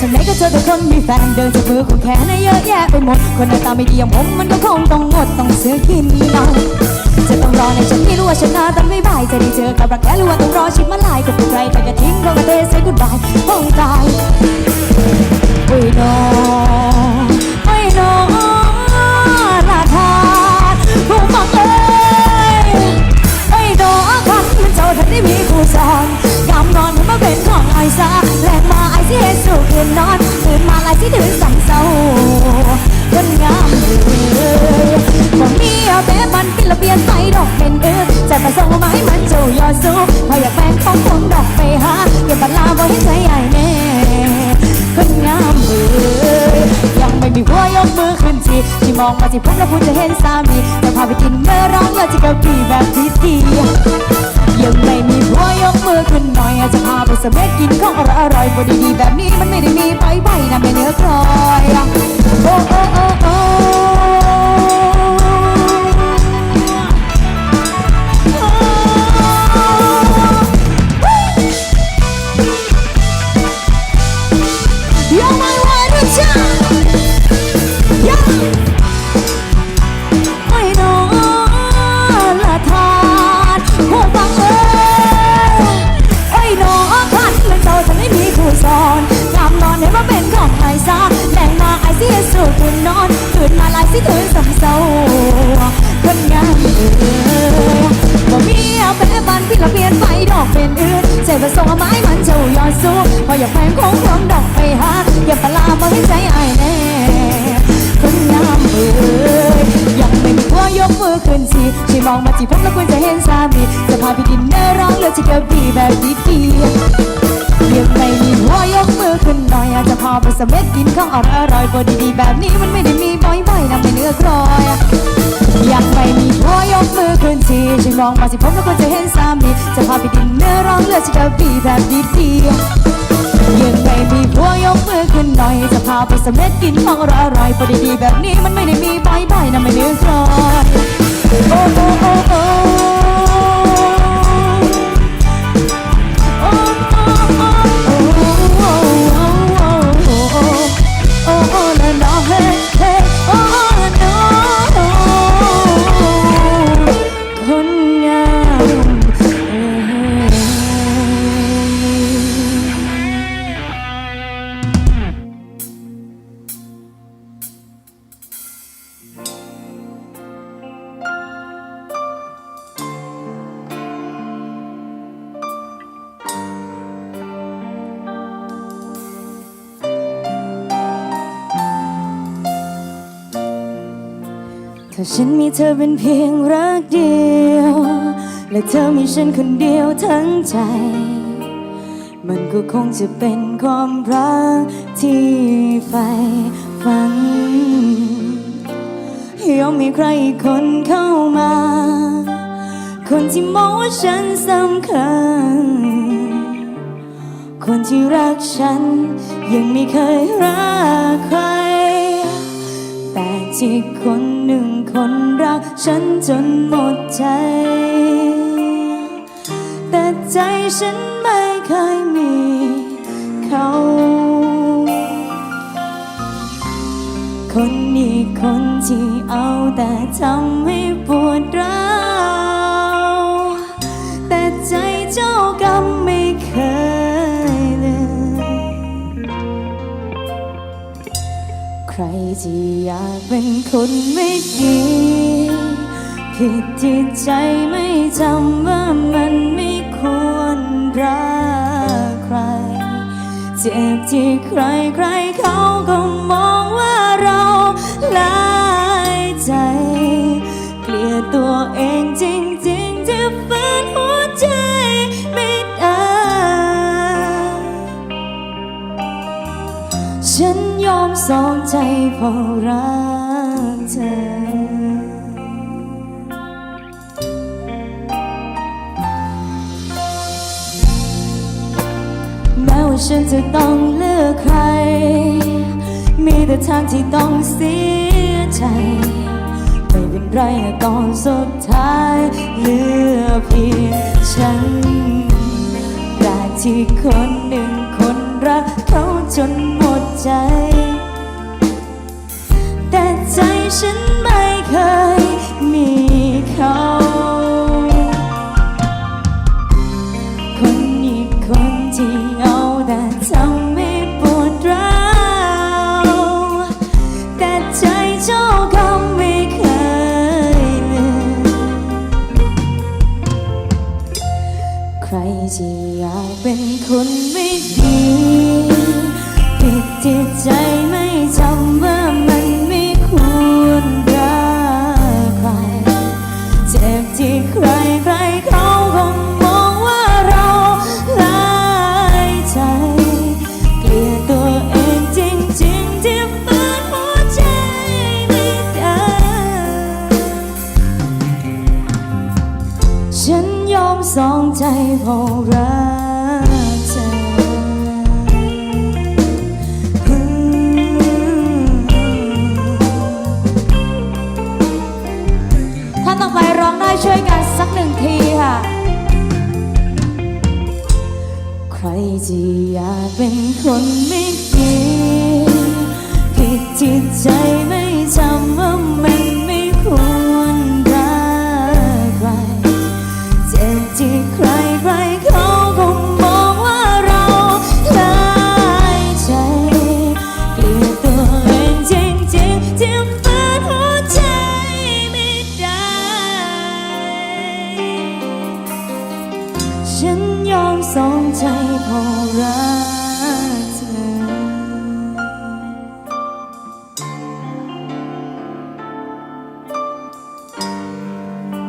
ทางไหนก็เจอแต่คนมีแฟนเดินจากมือคู่แขนนะเยอะแยะไปหมด คนหน้าตาไม่ดีอย่างผมมันก็คงต้องอดต้องเสือกินเอาจะต้องรอในฉันไม่รู้ว่าฉันหน้าตาไม่บายจะได้เจอกับรักแท้หรือว่าต้องรอชิดมาลายกับใครไปกระทิ้งก็กระเทใส่กุดบายคงตาย คืนนอนตื่นมาลายที่ถือสั่งเศร้าคนงามเลยบ่มีเอาแต่มันเป็นระเบียนใส่ดอกเป็นเอื้อใจประสงค์มาให้มันเจ้ายอดสูงพออยากแฟนของผมดอกไปหาอย่าบัดลาบ่ให้ใจใหญ่แน่คนงามเอยยังไม่มีหัวยกมือขึ้นทีที่มองมาที่ผมแล้วคุณจะเห็นสามีจะพาไปกินเมื่อร้องแล้วจะกระปีแบบที่ดียังไม่มีหัวยกมือขึ้นหน่อยจะพาไปสเม็ดกินของอร่อยอร่อยบดีๆแบบนี้มั Yeah, ตื่นมาลายสิตื่นสำเศร้าคนงามเอ้ยบ่มีเอาแปะบันพี่ละเปลี่ยนไปดอกเป็นอื่นใจประสงค์เอาไม้มันเจ้ายอดสู้พออยากแฟนของควมดอกไปหาอย่าปลาบ่ให้ใจไอ้ายแน่คนงามเอ่ยยังไม่มีหัวยกมือขึ้นสิช่มองมาที่ผมแล้วคุณจะเห็นสามีจะพาไปดินเนอร์ร้องเลือกที่กระบี่แบบดีๆ อยอาจจะพาไปสเม็ดกินของอร่อยอร่อยๆบดีๆแบบนี้มันไม่ได้มีบ่อยๆนะไม่เนื้อกรอยยังไม่มีหัวยกมือขึ้นสิช่วยมองมาที่ผมแล้วคุณจะเห็นสามีจะพาไปดินเนอร์ร้องเลือกที่กระบี่แบบดีๆยังไม่มีผัวยกมือขึ้นหน่อยจะพาไปสเม็ดกินของอร่อยๆพอดีๆแบบนี้มันไม่ได้มีใบใบนะไม่เนื้อครอยโอ้โอ้โอ้ ถ้าฉันมีเธอเป็นเพียงรักเดียว และเธอมีฉันคนเดียวทั้งใจ มันก็คงจะเป็นความรักที่ใฝ่ฝันยอมมีใครอีกคนเข้ามา คนที่มองว่าฉันสำคัญ คนที่รักฉันยังไม่เคยรัก ที่คนหนึ่งคนรักฉันจนหมดใจ แต่ใจฉันไม่เคยมีเขา คนนี้คนที่เอาแต่ทำให้ปวดร้าว ใครที่อยากเป็นคนไม่ดี ผิดที่ใจไม่จำว่ามันไม่ควรรักใคร เจ็บที่ใครใครเขาก็มองว่าเราหลายใจ เกลียดตัวเองจริงๆจะฝืนหัวใจไม่ สองใจเฝ้ารักเธอฉันจะต้องเลือกใคร มีแต่ทางที่ต้องเสียใจ ไม่เป็นไรนะตอนสุดท้ายเลือกเพียงฉันแต่ที่คนหนึ่งคนรักเขาจนหมดใจ 是 เพรรักเธอท่านต่อไปร้องได้ช่วยกันสักหนึ่งทีค่ะ ใครจะอยากเป็นคนไม่ดีผิดจิตใจไม่จำว่า ฉันยอมสองใจพอรัก